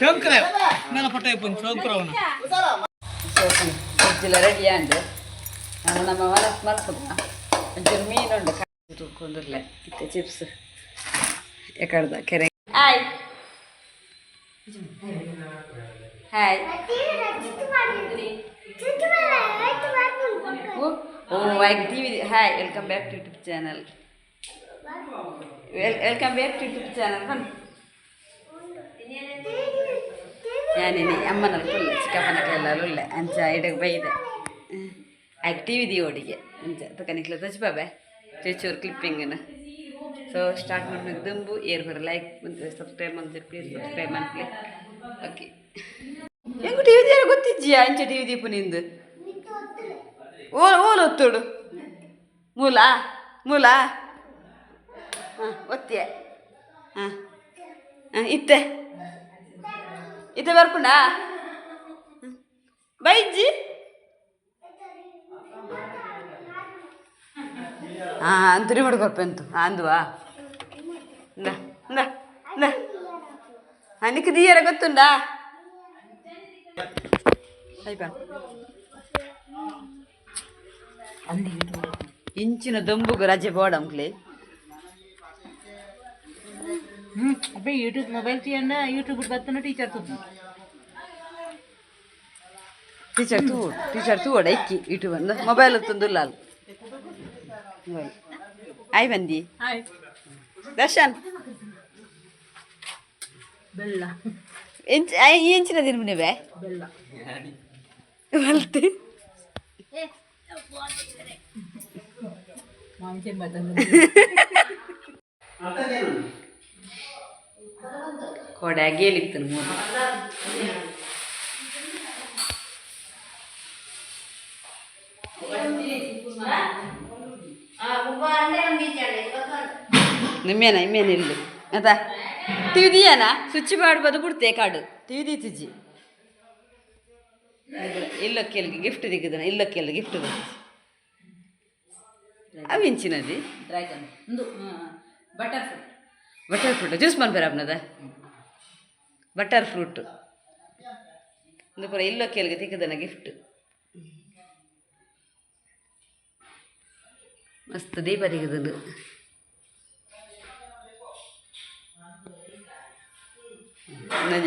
ಶಂಕರ ನನ್ನ ಪಟ್ಟ ಇಪ್ಪನ್ ಶಂಕರವನ ಫ್ರಿಡ್ಜಿಲ್ಲ ರೆಡಿ ಅಂಡು ನಾನು ನಮ್ಮ ಮನಸ್ಸು ಮಲ್ಪದ ಒಂಚೂರು ಮೀನುಂಡು ಕುಂದಿರ್ಲೆ ಇತ್ತೆ ಚಿಪ್ಸ್ ಎಕಡ್ದ ಕೆರೆ ಹಾಯ್ ಹಾಯ್ ಓ ಆಯ್ತು T V hi welcome back to YouTube channel welcome back to YouTube channel ಬನ್ನಿ ഞാനിനി അമ്മനൽക്കുള്ള ചിക്കപ്പനക്കെല്ലാവരും അഞ്ച ഇടക്ക് പെയ്ത് ആക്റ്റീവ് ഇതി ഓടിക്ക് അഞ്ച തക്കനിക്കിൽ തച്ച് പാവേ ചേച്ചൂർ ಕ್ಲಿಪ್ಪಿಂಗನ್ನು ಸೊ ಸ್ಟಾರ್ಟ್ ಮಾಡ್ಬೇಕು ದುಂಬು ಏರ್ ಬರ ಲೈಕ್ ಮತ್ತು ಸಬ್ಸ್ಕ್ರೈಬ್ ಮಾಡಿ ಪ್ಲೀಸ್ ಸಬ್ಸ್ಕ್ರೈಬ್ ಮಾಡಿ ಓಕೆ ಹೆಂಗು ಟಿ ವಿ ಗೊತ್ತಿದ್ಯಾ ಅಂಚೆ ಟಿ ವಿ ದೀಪು ನಿಂದು ಓಲ್ ಓಲ್ ಒತ್ತೋಡು ಮೂಲ ಮೂಲ ಹಾಂ ಒತ್ತಿಯ ಹಾಂ ಹಾಂ ಇತ್ತೆ ఇది ఇంతవరకునా బైజీ అంతరి మడుకొప్పెంతు అందువా అనికి దియర గొత్తుందా? అయిపో. ఇంచిన దొంబుకు రజ పోవడం పోవడంలే ಗೊತ್ತುಂಡಾ ಆಯ್ತಾ ಇಂಚಿನ ದೊಂಬುಗು ರಜೆ ಬೋಡಂಕ್ಲಿ ಹ್ಮ್ Abbey YouTube mobile తీయండ YouTube బతున్న teacher తుంది ಟೀಚರ್ ತೂ ಟೀಚರ್ ತೂ ಓಡ ಇಕ್ಕಿ ಇಟ್ಟು ಬಂದು ಮೊಬೈಲ್ ತುಂದುಲ್ಲ ಅಲ್ಲಿ ಆಯ್ ಬಂದಿ ಹಾಯ್ ದರ್ಶನ್ ಬೆಲ್ಲ ಎಂಚ ಈ ಎಂಚಿನ ದಿನ ನೀವೇ ಬೆಲ್ಲ ಮಲ್ತೆ ಮಾಂಸೆನ್ ಬರ್ತಂದ ಕೊಡೆ ಗೇಲಿತ್ತು ಮೂರು ನಿಮ್ಮೇನ, ಇಮ್ಮೇನ ಇಲ್ಲ ಅದ ತಿವಿದಿಯಾನ? ಸ್ವಿಚ್ ಮಾಡ್ಬೋದು ಬಿಡ್ತೆ ಕಾಡು. ತಿವಿದಿ ತಿಜ್ಜಿ. ಇಲ್ಲಕ್ಕೆಲ್ಗೆ ಗಿಫ್ಟ್ ದಿಗ್ಗದ ಇಲ್ಲ ಗಿಫ್ಟ್ ಅವಿಂಚಿನದಿ ಡ್ರ್ಯಾಗನ್ ಒಂದು ಬಟರ್ ಫ್ರೂಟ್ ಜ್ಯೂಸ್ ಮಾಡ್ಬೇರ ಅಪ್ನದ ಬಟರ್ ಫ್ರೂಟ್. ಒಂದು ಪೂರ ಕೇಳಿಗೆ ತಿಕ್ಕದನ ಗಿಫ್ಟ್ ಮಸ್ತ್ ದೀಪ ಬಾರಿ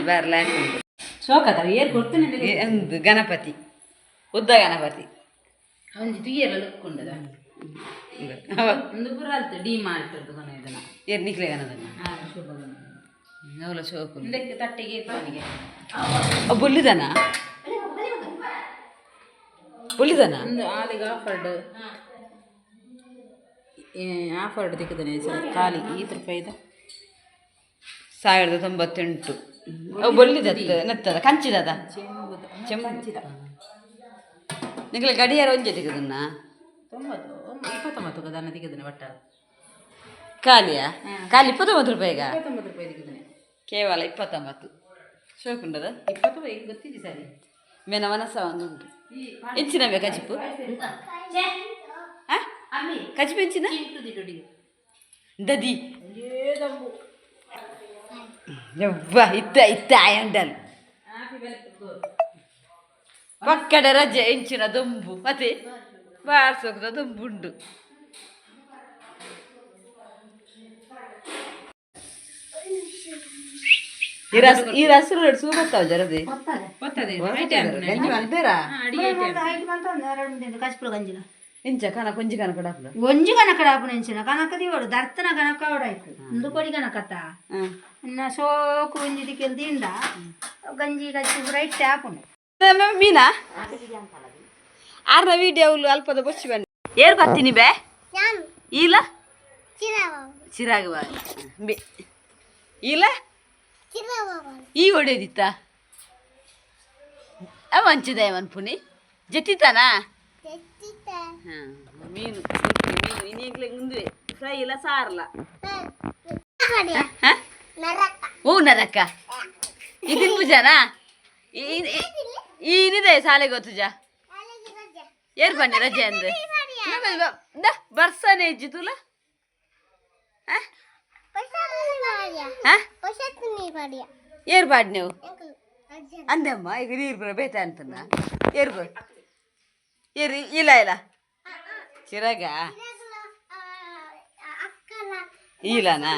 ಬಾರ್ಲ ಹಾಕೊಂಡು ಶೋಕದ ಏರ್ ಕೊಡ್ತೇನೆ ಒಂದು ಗಣಪತಿ ಉದ್ದ ಗಣಪತಿ. ಒಂಜಿ ತುಯ್ಯೆಲ್ಲ ಲುಕ್ಕೊಂಡದ ಅವ ಒಂದು ಪುರ ಅಲ್ತು ಡಿ ಮಾರ್ಟ್ ಕೊನೆ ಇದನ್ನ. ಏರ್ ನಿಕ್ಲೆ ಗಣದನ್ನ ಹಾ ಶುಭ ಅವಳ ಶೋಕು ಇದಕ್ಕೆ ತಟ್ಟೆಗೆ ಅವನಿಗೆ. ಬುಲ್ಲಿದನ? ಬುಲ್ಲಿದನ? ಒಂದು ಆಲಿಗೆ ಆಫರ್ಡ್ ಆಫರ್ಡ್ ತೆಗೆದಾನೆ ಖಾಲಿ ಐದು ರೂಪಾಯಿದ ಸಾವಿರದ ತೊಂಬತ್ತೆಂಟು. ಅವು ಬೊಲ್ಲಿದತ್ತ ನೆತ್ತದ ಕಂಚಿದದ? ಚೆಂಬು ನಿಂಗೆ ಗಡಿಯಾರ ಒಂಜೆ ತೆಗೆದನ್ನ ತೊಂಬತ್ತು. ಇಪ್ಪತ್ತೊಂಬತ್ತು ದನ ತೆಗೆದಾನೆ ಒಟ್ಟ ಖಾಲಿಯಾ ಖಾಲಿ ಇಪ್ಪತ್ತೊಂಬತ್ತು ರೂಪಾಯಿಗ ಇಪ್ಪತ್ತೊಂಬತ್ತು ರೂಪಾಯಿ ತೆಗೆದಾನೆ ಕೇವಲ ಇಪ್ಪತ್ತೊಂಬತ್ತು ಶೋಕುಂಡದ ಇಪ್ಪತ್ತು ರೂಪಾಯಿ ಗೊತ್ತಿದೆ ಸರಿ ಮೇನ ಮನಸ್ಸ ಒಂದುಂಟು ಹೆಂಚಿನ ಬೇಕಾ ಚಿಪ್ಪು ಕಚಿಪು ಹೆಂಚಿನ ದದಿ ಯವ್ವ ಇತ್ತ ಇತ್ತ ಆಯಂಡಲ್ ಪಕ್ಕಡ ರಜೆ ಹೆಂಚಿನ ದೊಂಬು ಮತ್ತೆ ಬಾರ್ಸೋಕದ ದೊಂಬುಂಡು ಈ ರಸ ಈ ರಸರು ಎರಡು ಸೂ ಬರ್ತಾವ ಜರದಿ ಗೊತ್ತದೆ ಗಂಜಿ ಮಲ್ಪೇರಾ కసిపుల గంజిన ಇಂಚ ಕನ ಕೊಂಜಿ ಕನ ಕೊಡಪ್ಲ ಒಂಜಿ కనక డాపునించిన కనక దివాడు దర్తన కనక ఆడాయికు ఇందుకొడి కనకత ಹ್ಮ್ నా సోకు ಒಂಜಿ ದಿಕ್ಕಿಲ್ ದಿಂಡ ಗಂಜಿ ಕಸಿ ರೈಟ್ ಟ್ಯಾಪುಂಡು ಮ- ಮೀನಾ ಆರ್ನ ವಿಡಿಯೋ ಅಲ್ಪದ ಬೊಚ್ಚಿ ಬನ್ನಿ. ಏರ್ ಬರ್ತೀನಿ ಬೇ ಇಲ್ಲ ಚಿರಾಗ ಬಾ. ಈಲ ಈ ಹೊಡೆದಿತ್ತ? ಮಂಚದ ಹಂಚಿದ ಮನ್ಪುನಿ ಜಟ್ಟಿತಾನಾ ಹಾಂ ಮೀನು ಮೀನು ಇನ್ನೀಗ್ಲೇ ಮುಂದೆ ಫ್ರೈ ಇಲ್ಲ ಸಾರಲ್ಲ ಹಾಂ ಹ್ಞೂ ನರಕ್ಕ ಇದನ್ ಪೂಜಾನಾ? ಏನಿದೆ ಶಾಲೆಗೆ ಗೊತ್ತುಜ ಏರ್ ಬನ್ನಿ, ರಜೆ ಅಂದ್ರೆ ಬರ್ಸನೆ ಇಜ್ಜಿ ತುಲ ಏರ್ ಬಾಡ್ ನೀವು? ಅಂದಮ್ಮ, ಈಗ ನೀರು ಬರ ಬೇತ ಅಂತನ? ಏರ್ ಬರ್ ಏರ್ ಇಲ್ಲ ಇಲ್ಲ. ಚಿರಾಗ? ಇಲ್ಲನಾ?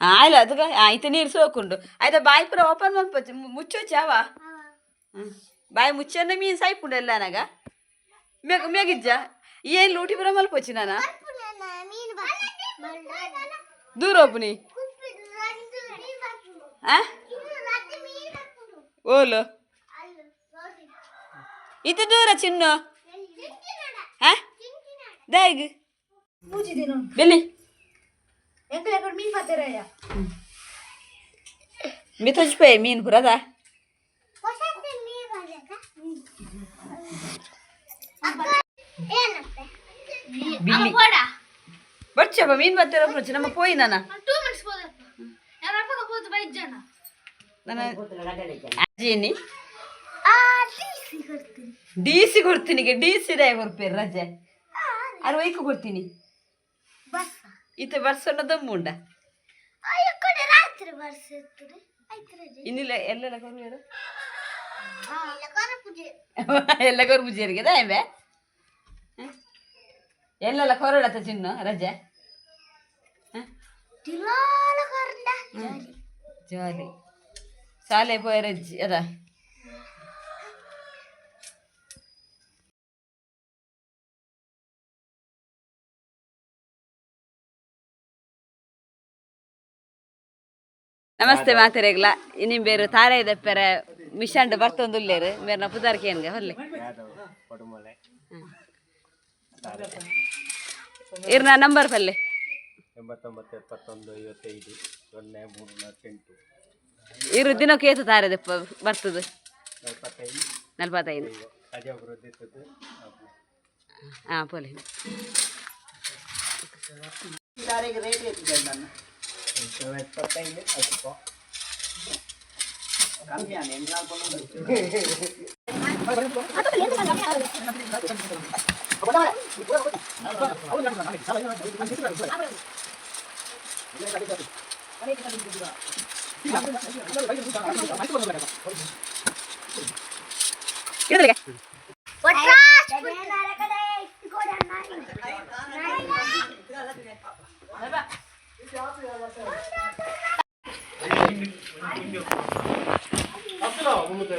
ಆಯ್ಲ ಅದಕ್ಕೆ ಆಯ್ತು, ನೀರು ಸೋಕುಂಡು. ಆಯ್ತಾ, ಬಾಯಿ ಪೂರ ಓಪನ್ ಮಾಡ್ಪಚ್ಚು ಮುಚ್ಚೋಚಾವ ಚಾವ ಬಾಯಿ ಮುಚ್ಚನ್ನ ಮೀನು ಸಾಯ್ಪುಂಡು ಎಲ್ಲ ನಾಗ ಮೇಗ ಮೇಗಿಜ್ಜ ಏನು ಲೂಟಿ ಬರ ಮಲ್ಪೊಚ್ಚಿ ನಾನ ದೂರ ಒಬ್ಬನಿ ಆ ಓಲು ಇದು ದೂರ ಚಿನ್ನು ಹಾ ದಾಯಿಗ್ ಬೆಲ್ಲಿ ಮೀನ್ ಬರ್ತೀರಯ್ಯ ಮಿತಜ್ಪೆ ಮೀನು ಪುರದ ಬಿಲ್ಲಿ ಬರ್ಚಪ್ಪ ಮೀನು ಬರ್ತೀರ ಬರ್ಚಿ ನಮ್ಮ ಪೋಯಿ ನಾನು? ನನ್ನ ಅಜ್ಜಿನಿ ಡಿ ಸಿ ಕೊಡ್ತೀನಿ ಡಿ ಸಿ ಡ್ರೈವರ್ ಪೇರು ರಜೆ. ಅದು ವೈಕು ಕೊಡ್ತೀನಿ ಈತ ಬರ್ಸೋಣ ದಮ್ಮುಂಡ ರಾತ್ರಿ ಎಲ್ಲ ಎಲ್ಲ ಎಲ್ಲ ಪೂಜೆ. ಎಲ್ಲ ಕೊರು ಬುಜಿಯರಿಗೆ ದಾಯಂಬೆ? ಎಲ್ಲೆಲ್ಲ ಕೊರಡತ್ತ ಚಿನ್ನು ರಜೆ? ಹ? ಜಾಲಿ. ಶಾಲೆ ಪೋಯ ರಜ್ಜಿ ಅದ. ನಮಸ್ತೆ ಮಾತೆರೆಗ್ಲ. ಇನ್ನು ಬೇರು ತಾಳೆ ದಪ್ಪೆರ ಮಿಷಂಡ್ ಬರ್ತೊಂದುಲ್ಲೇರು ಮೇರ್ನ ಪುದಾರ್ಕೆ ಏನ್ಗೆ ಇರ್ನ ನಂಬರ್ ಪಲ್ಲೆ. ಎಂಬತ್ತೊಂಬತ್ತು ಎಪ್ಪತ್ತೊಂದು ಐವತ್ತೈದು ಸೊನ್ನೆ ಮೂರು ನಾಲ್ಕೆಂಟು. ಇರು ದಿನಕ್ಕೆ ಏತು ತಾರೆ ದಪ್ಪ ಬರ್ತದೆ. ನಲವತ್ತೈದು. ನಲ್ವತ್ತೈದು. ಅದೇ ಒಬ್ಬರು ಇರ್ತದೆ ಹಾಂ ಪೊಲೆ ಎಪ್ಪತ್ತೈದು ಅಲ್ಪ ಇಳಿದ್ರಿಗೆ ఇక్కడ దగ్గర వట్రాష్ నరకడే ఇక్కడ నాయి నాయి అప్పుడు ఉన్నదే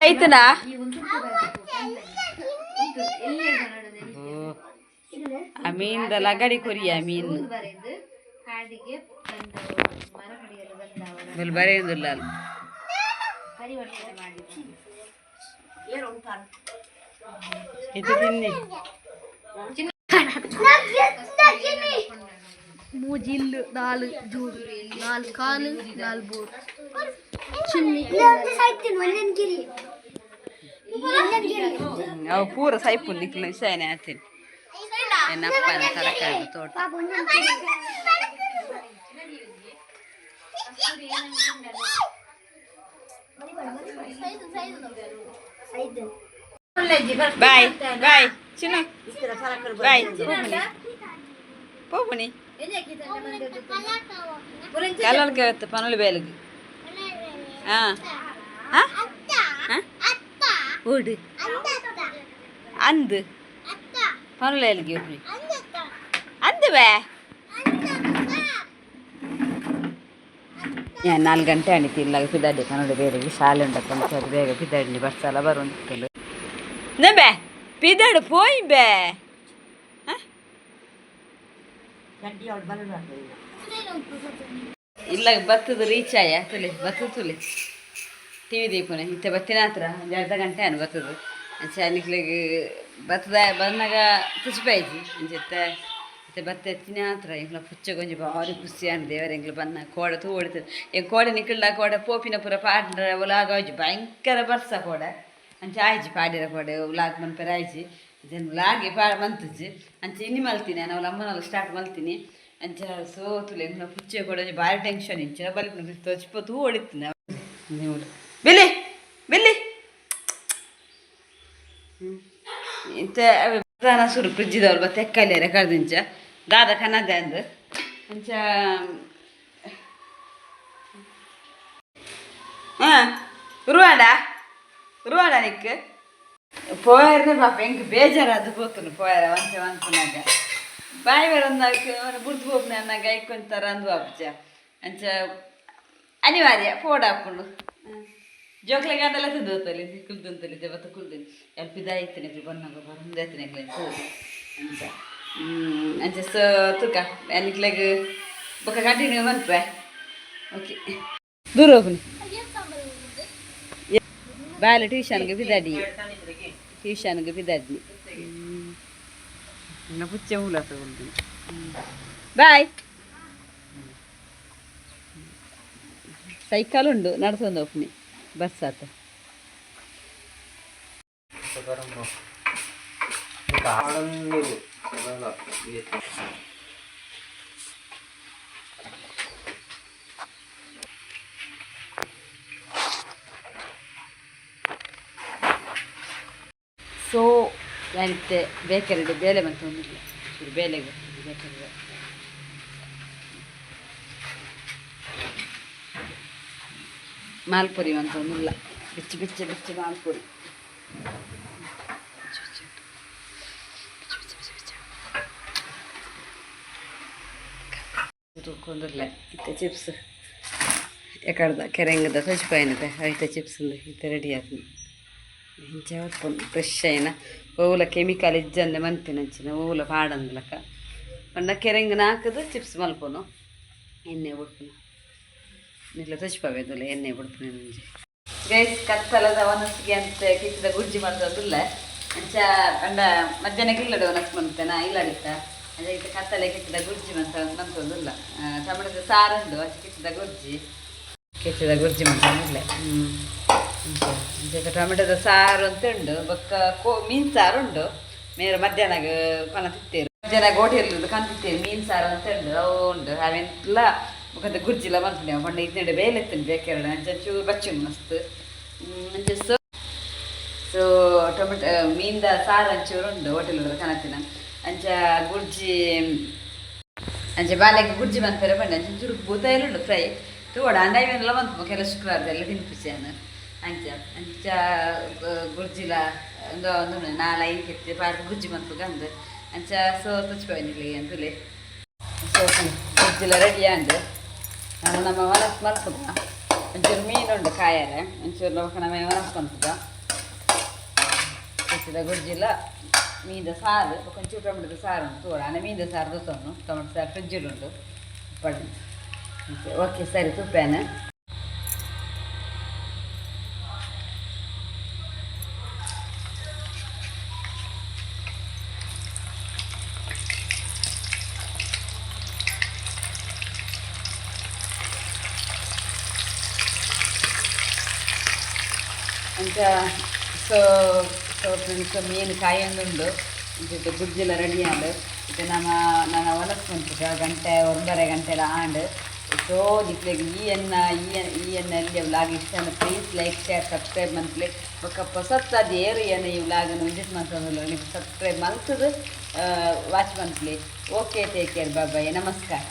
ಐತನಾ ಅಮೀನ್ದ ಲಗಡಿ ಕೊರಿ ಅಮೀನ್ ಬರೆಯುವುದಿಲ್ಲ ಇದು ತಿನ್ನಿ ಮೂಜಿಲ್ಲು ನಾಲ್ ಜೂಡು ನಾಲ್ ಕಾಲು ನಾಲ್ ಬೋರ್ಡ್ ಚಿನ್ನಿ ಅವು ಪೂರ ಸೈಪು ನಿಕ್ಲು ಇಸಾನೆ ಆತೀನಿ ಏನಪ್ಪನ ತರಕಾರಿ ತೋಟ ಬಾಯ್ ಬಾಯ್ ಚಿನ್ನ ಬಾಯ್ పోపుని కలర్కి వస్తే పనులు ஓடு அந்து பரவாயில்ல எனக்கு எப்படி அந்துவே ನಾನು ನಾಲ್ಕು ಗಂಟೆ ಅಣಿತಿಲ್ಲ ಪಿದಾಡಿ ಕನ್ನಡ ಬೇರೆ ಶಾಲೆ ಉಂಟು ಅದು ಬೇಗ ಪಿದಾಡಿ ಬರ್ಸಲ್ಲ ಬರುವಂತಿಲ್ಲ ನಂಬೆ, ಪಿದಾಡು ಪೋಯ್ ಬೇ. ಇಲ್ಲ ಬತ್ತದ ರೀಚ್ ಆಯ? ತುಲಿ ಬತ್ತದ ತುಲಿ. T V ದೀಪನೆ. ಇತ್ತೆ ಬತ್ತಿನ ಹತ್ರ ಒಂದು ಅರ್ಧ ಗಂಟೆ ಅನ್ನು ಬತ್ತದು ಅನಿಕ್ಲಿಗೆ ಬತ್ತದ ಬಂದಾಗ ತುಚ್ಪಾಯ್ತಿ ಅಂಚೆ ಮತ್ತೆ ಭತ್ತ ಎತ್ತಿನ ಹತ್ರ ಎಂಗ್ಲ ಪುಚ್ಚ ಕೊಂಚ ಭಾರಿ ಖುಷಿ ಆಂಡ್ ದೇವರ ಎಂಗ್ಲ ಬನ್ನ ಕೋಡ ಓಡಿತು ಎಂಗ್ ಕೋಡೆ ನಿಕ್ಕಳ್ಳ ಕೋಡ, ಪೋಪಿನ ಪುರ ಪಾಡ್ರ ಉಲಾಗ ಆಯ್ಜಿ ಭಯಂಕರ ಬರ್ಸ ಕೋಡ. ಅಂಚ ಆಯ್ಜಿ ಪಾಡಿರ ಕೋಡೆ, ಉಲಾಗ ಮನ್ಪೆರ ಆಯ್ಜಿ ಇದನ್ನು ಉಲಾಗಿ ಪಾ ಮಂತಜ್ಜಿ ಅಂಚ ಇನ್ನಿ ಮಲ್ತೀನಿ, ನಾವು ಅಮ್ಮನಲ್ಲಿ ಸ್ಟಾರ್ಟ್ ಮಲ್ತೀನಿ. ಅಂಚ ಸೋತುಲೆ ಎಂಗ್ಲ ಪುಚ್ಚೆ ಕೋಡ ಭಾರಿ ಟೆನ್ಷನ್ ಇಂಚಿನ ಬಲ್ಪಿನ ತೋಚಿಪ ತೂ ಹೊಡಿತೀನಿ. ನೀವು ಬೆಲೆ ಬೆಲೆ ಇಂತ ಪ್ರಧಾನ ಸುರು ಫ್ರಿಜ್ಜಿದವ್ರು ಬತ್ತ ಎಕ್ಕಲ್ಯಾರ ಕಳ್ದಿಂಚ ದಾದ ಕನ್ನದ ಅಂದ್ ಅಂಚ ಹಾಂ ರುವಾಡ ರುವಾಡ ನಿಕ್ ಪೋಯರ್ನೆ ಪಾಪ ಹೆಂಗೆ ಬೇಜಾರಾದ ಹೋತನು ಪೋಯರ ಒಂಚ ಅನ್ಕೊಂಡಾಗ ಬಾಯಿ ಬೇರೆ ಒಂದಾಗ ಬುಡ್ದು ಹೋಗ್ನೆ ಅನ್ನಾಗ ಇಕ್ಕೊಂತಾರ ಅಂದು ಅಪ್ಪಚ ಅಂಚ ಅನಿವಾರ್ಯ ಫೋಡ್ ಹಾಕೊಂಡು ಜೋಕ್ಲೆ ಗಂಟೆಲ್ಲ ತಿದ್ದೋತಲ್ಲಿ ಕುಲ್ದಂತಲ್ಲಿ ದೇವತ ಕುಲ್ದಿನಿ ಎಲ್ಪಿದಾಯ್ತನೆ ಬನ್ನಾಗ ಬರಂದಾಯ್ತನೆ ಅಂಚ ಹ್ಮ್, ಅಂಚ ಸೊ ತುಕ ಎನ್ಕ್ಲೆಗ್ ಬೊಕ್ಕ ಕಂಟಿನ್ಯೂ ಬಂತ್ರೆ ಓಕೆ ದೂರ ಹೋಗ್ನಿ ಬಾಲೆ ಟ್ಯೂಷನ್ಗೆ ಬಿದ್ದಾಡಿ ಟ್ಯೂಷನ್ಗೆ ಬಿದ್ದಾಡಿ ಇನ್ನು ಪುಚ್ಚೆ ಹೂಲ ತಗೊಂಡು ಬಾಯ್ ಸೈಕಲ್ ಉಂಡು ನಡ್ಸ್ಕೊಂಡು ಹೋಗ್ನಿ ಬಸ್ ಆತ ಸೊ ಯಾನಿತ್ತೆ ಬೇಕರಿಡು ಬೇಳೆ ಬಂತು ಒಂದಿಲ್ಲ ಚೂರು ಬೇಳೆಗೆ ಬೇಕರಿಡು ಮಾಲ್ಪುರಿ ಅಂತ ಒಂದಿಲ್ಲ ಬಿಚ್ಚಿ ಬಿಚ್ಚಿ ಬಿಚ್ಚಿ ಮಾಲ್ಪುರಿ ಕೊಂದಿರ್ಲೆ ಇತ್ತೆ ಚಿಪ್ಸ್ ಎಕಡ್ದ ಕೆರೆಂಗದ ಸಜ್ಪಾಯಿನದೆ ಐತೆ ಚಿಪ್ಸ್ ಇತ್ತೆ ರೆಡಿ ಆದ್ನು ಇಂಚ ಹೊತ್ಕೊಂಡು ಫ್ರೆಶ್ అయిన ಓಲ ಕೆಮಿಕಲ್ ಇಜ್ಜಂದೆ ಮನ್ಪಿನಂಚಿನ ಓಲ ಪಾಡಂದ್ಲಕ ಪಂಡ ಕೆರೆಂಗನ ಹಾಕದು ಚಿಪ್ಸ್ ಮಲ್ಪನು ಎಣ್ಣೆ ಬಿಡ್ಪುನು ನಿಲ್ಲ ತಚ್ಪಬೇಕಲ್ಲ ಎಣ್ಣೆ ಬಿಡ್ಪುನು ನಂಜಿ ಗೈಸ್, ಕತ್ತಲದ ಅಂತ ಕತ್ತಲೆ ಮಂತ ಟೊಮೆಟೊದ ಸಾರು ಅಂತ ಉಂಡು, ಬೊಕ್ಕ ಕೋ, ಮೀನು ಸಾರು ಉಂಡು. ಮೇರೆ ಮಧ್ಯಾಹ್ನ ಕಣ ತಿತ್ತೇರು ಮಧ್ಯಾಹ್ನ ಗೋಟಿಯಲ್ಲಿ ಕಂತಿತ್ತೇರು ಮೀನ್ ಸಾರು ಅಂತ ಉಂಡು, ಅವು ಉಂಡು ಬೊಕದ ಗುರ್ಜಿಲ ಮಲ್ಪುಂಡು ಅವು ಪಂಡ ಇದೆಡೆ ಬೇಲೆತ್ತುಂಡು ಬೇಕೆರಡು ಬಚ್ಚಿ ಮಸ್ತ್ ಅಂಚೆ ಸೊ ಸೊ ಟೊಮೆಟೊ ಮೀನ್ದ ಸಾರು ಅಂಚೂರು ಉಂಡು ಹೋಟೆಲ್ ಕನತಿನ ಅಂಚ ಗುರ್ಜಿ, ಅಂಚೆ ಬಾಲೆಗೆ ಗುರ್ಜಿ ಮನ್ಪೆರೆ ಪಂಡ ಅಂಚೆ ಚೂರು ಬೂತಾಯಿಲು ಉಂಡು ಫ್ರೈ. ತೋಡ ಅಂಡೈವೆಲ್ಲ ಬಂತು ಕೆಲ ಶುಕ್ರವಾರದೆಲ್ಲ ತಿನ್ಪಿಸ್ಯಾನು ಅಂಚ ಅಂಚ ಗುರ್ಜಿಲ ಒಂದು ಒಂದು ನಾಲ್ಕು ಕೆತ್ತೆ ಬಾರ್ ಗುರ್ಜಿ ಬಂತು ಗಂದು ಅಂಚ ಸೋ ತುಚ್ಚಿಪೋಯ್ನಿಲ್ಲ ಅಂತಲೇ. ಗುರ್ಜಿಲ ರೆಡಿ ಅಂದು. ನಾನು ನಮ್ಮ ಮನಸ್ ಮಲ್ಪುದ ಒಂಚೂರು ಮೀನುಂಡು ಕಾಯರೆ ಒಂಚೂರು ಲೋಕ ನಮ್ಮ ಮನಸ್ ಬಂತದ ಕೆತ್ತಿದ ಗುರ್ಜಿಲ ಮೀದ ಸಾರು కొంచెం ಟೊಮೆಟೊದ ಸಾರು ಉಂಟು ತೋಡ ಅನ್ನ ಮೀದ ಸಾರು ದೋಸನ್ನು ಟೊಮೆಟೊ ಸಾರು ಫ್ರಿಜ್ಜಿಡುಂಡು ಪಡಿ ಓಕೆ ಸರಿ ತುಪ್ಪೇನ ಅಂತ ಸೊ ಸೊ ಮೀನು ಕಾಯೊಂದುಂಡು ಇದು ಗುಜ್ಜೆಲ್ಲ ರೆಡಿ ಆಂಡ್ ಇದು ನಮ್ಮ, ನನ್ನ ಒಲಸ್ಕೊಂತ ಗಂಟೆ, ಒಂದೂವರೆ ಗಂಟೆಲ ಆಂಡ್ ಸೊ ದಿಕ್ಲೆಗ್ ಈ ಎನ್ನ, ಈ ಎನ್, ಈ ಎನ್ನಲ್ಲಿ ವ್ಲಾಗ್ ಇಷ್ಟ please like share subscribe monthly. ಬೊಕ್ಕ ಹೊಸತ್ ಅದು ಏರು ಏನು ಈ ವ್ಲಾಗನ್ನು ವಿಸಿಟ್ ಮಾಡ್ತದಲ್ಲ ಸಬ್ಸ್ಕ್ರೈಬ್ ಮಲ್ತದು watch monthly. Okay take care bye ನಮಸ್ಕಾರ.